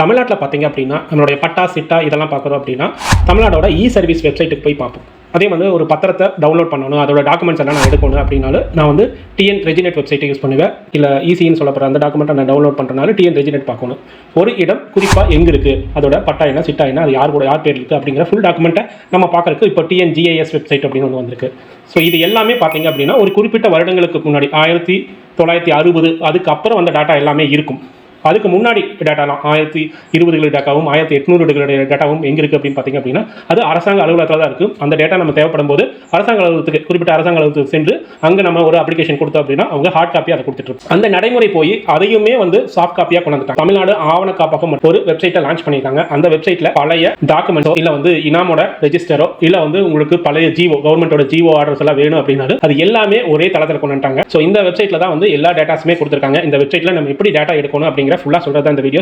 தமிழ்நாட்டில் பார்த்தீங்க அப்படின்னா நம்மளுடைய பட்டா சிட்டா இதெல்லாம் பார்க்குறோம் அப்படின்னா தமிழ்நாடோட இ சர்வீஸ் வெப்சைட்டுக்கு போய் பார்ப்போம். அதே வந்து ஒரு பத்திரத்தை டவுன்லோட் பண்ணணும் அதோட டாக்குமெண்ட்ஸ் எல்லாம் நான் எடுக்கணும் அப்படின்னாலும் நான் வந்து டிஎன் ரெஜினேட் வெப்சைட்டை யூஸ் பண்ணுவேன். இல்லை ஈஸின்னு சொல்லப்படுற அந்த டாக்குமெண்ட்டை நான் டவுன்லோட் பண்ணுறனால டிஎன் ரெஜினேட் பார்க்கணும். ஒரு இடம் குறிப்பாக எங்கே இருக்குது அதோட பட்டா என்ன சிட்டா என்ன அது யார் கூட யார் பேர் இருக்குது அப்படிங்கிற ஃபுல் டாக்குமெண்ட்டை நம்ம பார்க்குறதுக்கு இப்போ டிஎன் ஜிஐஎஸ் வெப்சைட் அப்படின்னு ஒன்று வந்திருக்கு. ஸோ இது எல்லாமே பார்த்தீங்க அப்படின்னா ஒரு குறிப்பிட்ட வருடங்களுக்கு முன்னாடி ஆயிரத்தி தொள்ளாயிரத்தி அறுபது அதுக்கப்புறம் அந்த டாட்டா எல்லாமே இருக்கும். அதுக்கு முன்னாடி டேட்டாலாம் ஆயிரத்தி இருபதுகள் டேட்டாவும் ஆயிரத்தி எட்நூறுடைய டேட்டாவும் எங்கே இருக்குது அப்படின்னு பார்த்தீங்க அப்படின்னா அது அரசாங்க அலுவலகத்தில் தான் இருக்குது அந்த டேட்டா நம்ம தேவைப்படும் போது அரசாங்க அலுவலகத்துக்கு குறிப்பிட்ட அரசாங்க அலுவலகத்துக்கு சென்று அங்கே நம்ம ஒரு அப்ளிகேஷன் கொடுத்தோம் அப்படின்னா அவங்க ஹார்ட் காப்பியாக அதை கொடுத்துட்டு அந்த நடைமுறை போய் அதையுமே வந்து சாஃப்ட் காப்பியாக கொண்டு வந்துட்டாங்க தமிழ்நாடு ஆவண காப்பகம் ஒரு வெப்சைட்டை லான்ச் பண்ணியிருக்காங்க. அந்த வெப்சைட்டில் பழைய டாக்குமெண்ட்டோ இல்லை வந்து இனாமோட ரெஜிஸ்டரோ இல்லை வந்து உங்களுக்கு பழைய ஜிஓ கவர்மெண்ட்டோட ஜிஓ ஆர்டர்ஸ் எல்லாம் வேணும் அப்படின்னாலும் அது எல்லாமே ஒரே தளத்தில் கொண்டு வந்துட்டாங்க. ஸோ இந்த வெப்சைட்டில் தான் வந்து எல்லா டேட்டாஸுமே கொடுத்துருக்காங்க. இந்த வெப்சைட்டில் நம்ம எப்படி டேட்டா எடுக்கணும் அப்படிங்கிற Enough Last All the Video